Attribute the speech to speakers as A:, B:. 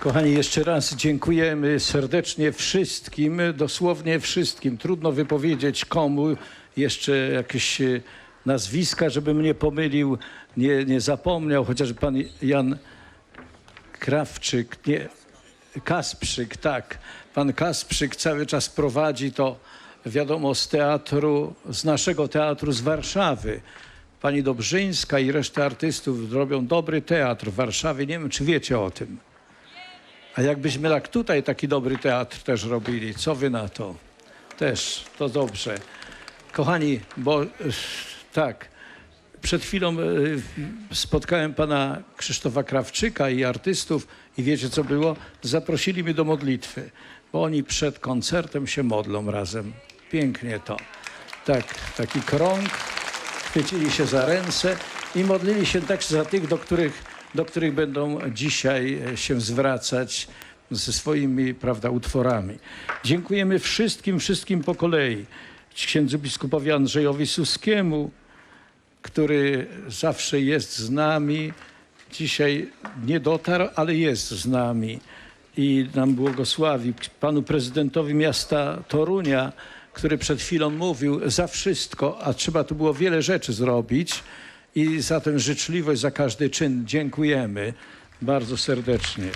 A: Kochani, jeszcze raz dziękujemy serdecznie wszystkim, dosłownie wszystkim. Trudno wypowiedzieć komu jeszcze jakieś e, nazwiska, żebym nie pomylił, nie, nie zapomniał, chociaż pan Jan Krawczyk, nie, Kasprzyk, tak. Pan Kasprzyk cały czas prowadzi to, wiadomo, z teatru, z naszego teatru z Warszawy. Pani Dobrzyńska i reszta artystów robią dobry teatr w Warszawie. Nie wiem, czy wiecie o tym. A jakbyśmy tak tutaj taki dobry teatr też robili, co wy na to? Też, to dobrze. Kochani, bo tak, przed chwilą e, spotkałem pana Krzysztofa Krawczyka i artystów i wiecie co było? Zaprosili mnie do modlitwy, bo oni przed koncertem się modlą razem. Pięknie to. Tak, taki krąg, chwycili się za ręce i modlili się tak za tych, do których, do których będą dzisiaj e, się zwracać ze swoimi prawda, utworami. Dziękujemy wszystkim, wszystkim po kolei. Księdzu biskupowi Andrzejowi Suskiemu, który zawsze jest z nami. Dzisiaj nie dotarł, ale jest z nami i nam błogosławi. Panu prezydentowi miasta Torunia, który przed chwilą mówił za wszystko, a trzeba tu było wiele rzeczy zrobić i za tę życzliwość, za każdy czyn dziękujemy bardzo serdecznie.